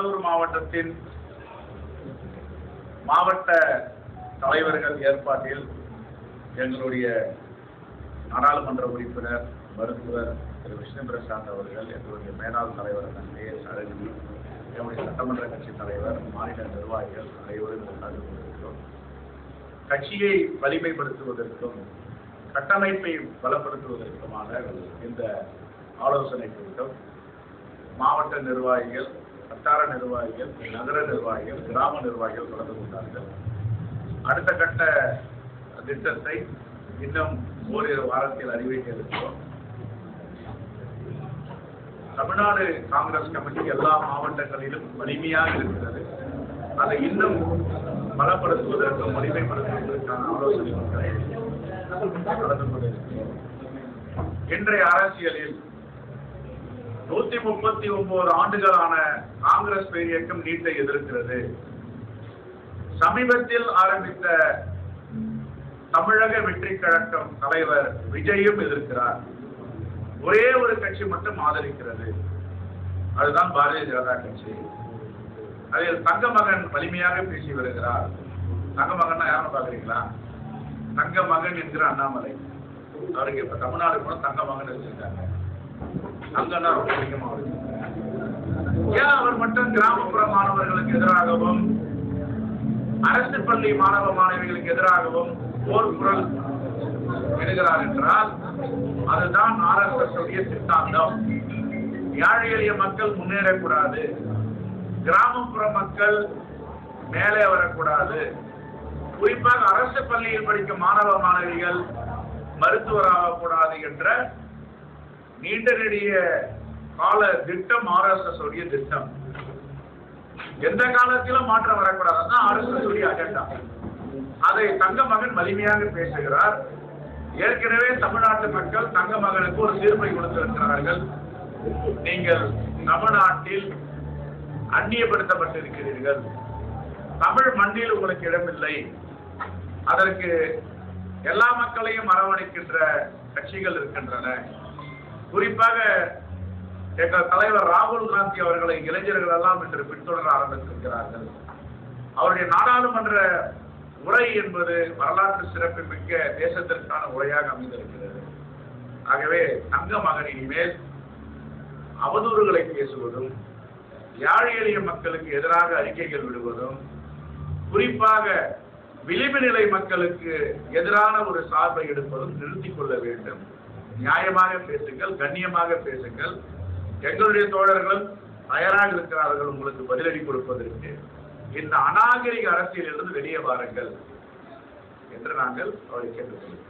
கடலூர் மாவட்டத்தின் மாவட்ட தலைவர்கள் ஏற்பாட்டில் எங்களுடைய நாடாளுமன்ற உறுப்பினர் மருத்துவர் திரு. விஷ்ணு பிரசாந்த் அவர்கள் எங்களுடைய மேலாள் தலைவர் கே. அழகிரி எங்களுடைய சட்டமன்ற கட்சி தலைவர் மாநில நிர்வாகிகள் அனைவரும் கலந்து கொண்டிருக்கிறோம். கட்சியை வலிமைப்படுத்துவதற்கும் கட்டமைப்பை பலப்படுத்துவதற்குமான இந்த ஆலோசனை கூட்டம் மாவட்ட நிர்வாகிகள் வட்டார நிர்வாகிகள் நகர நிர்வாகிகள் கிராம நிர்வாகிகள் கலந்து கொண்டார்கள். அடுத்த கட்ட திட்டத்தை இன்னும் ஓரிரு வாரத்தில் அறிவிக்க இருக்கிறோம். தமிழ்நாடு காங்கிரஸ் கமிட்டி எல்லா மாவட்டங்களிலும் வலிமையாக இருக்கிறது. அதை இன்னும் பலப்படுத்துவதற்கும் வலிமைப்படுத்துவதற்கான ஆலோசனை கூட்டத்தை கலந்து கொண்டிருக்கிறோம். இன்றைய அரசியலில் நூத்தி முப்பத்தி ஒன்பது ஆண்டுகளான காங்கிரஸ் பேரியக்கம் நீட்டை எதிர்க்கிறது. சமீபத்தில் ஆரம்பித்த தமிழக வெற்றி கழகம் தலைவர் விஜயும் எதிர்க்கிறார். ஒரே ஒரு கட்சி மட்டும் ஆதரிக்கிறது. அதுதான் பாரதிய ஜனதா கட்சி. அதில் தங்கமகன் வலிமையாக பேசி வருகிறார். தங்கமகன் யாரும் பாக்குறீங்களா தங்கமகன் என்கிற அண்ணாமலை. அவருக்கு இப்ப தமிழ்நாடு கூட தங்கமகன் வச்சிருக்காங்க. தங்கன்னா ரொம்ப ஏன் அவர் மட்டும் கிராமப்புற மாணவர்களுக்கு எதிராகவும் அரசு பள்ளி மாணவ மாணவிகளுக்கு எதிராகவும் போர் குரல் விடுகிறார் என்றால் அதுதான் ஆர்எஸ்எஸ் உடைய சித்தாந்தம். ஏழை எளிய மக்கள் முன்னேறக்கூடாது. கிராமப்புற மக்கள் மேலே வரக்கூடாது. குறிப்பாக அரசு பள்ளியில் படிக்கும் மாணவ மாணவிகள் மருத்துவராகக்கூடாது என்ற நீண்ட நெடிய கால திட்டம் ஆர்எஸ்எஸ் உடைய திட்டம். எந்த காலத்திலும் மாற்றம் வரக்கூடாது ஆர்எஸ்எஸ் உடைய அஜெண்டா அதை தங்க மகன் வலிமையாக பேசுகிறார். ஏற்கனவே தமிழ்நாட்டு மக்கள் தங்க மகனுக்கு ஒரு சீர்மை கொடுத்திருக்கிறார்கள். நீங்கள் தமிழ்நாட்டில் அந்நியப்படுத்தப்பட்டிருக்கிறீர்கள். தமிழ் மண்ணில் உங்களுக்கு இடமில்லை. அதற்கு எல்லா மக்களையும் அரவணைக்கின்ற கட்சிகள் இருக்கின்றன. குறிப்பாக எங்கள் தலைவர் ராகுல் காந்தி அவர்களை இளைஞர்கள் எல்லாம் இன்று பின்தொடர ஆரம்பித்திருக்கிறார்கள். அவருடைய நாடாளுமன்ற உரை என்பது வரலாற்று சிறப்பு மிக்க தேசத்திற்கான உரையாக அமைந்திருக்கிறது. ஆகவே தங்க மகன் இனிமேல் அவதூறுகளை பேசுவதும் யாழ் எளிய மக்களுக்கு எதிராக அறிக்கைகள் விடுவதும் குறிப்பாக விளிம்பு நிலை மக்களுக்கு எதிரான ஒரு சார்பை எடுப்பதும் நிறுத்திக் கொள்ள வேண்டும். நியாயமாக பேசுங்கள் கண்ணியமாக பேசுங்கள். எங்களுடைய தோழர்களும் தயாராக இருக்கிறார்கள் உங்களுக்கு பதிலடி கொடுப்பதற்கு. இந்த அநாகரிக அரசியலிலிருந்து வெளியே வாருங்கள் என்று நாங்கள் அவரை கேட்டுக்கொள்கிறோம்.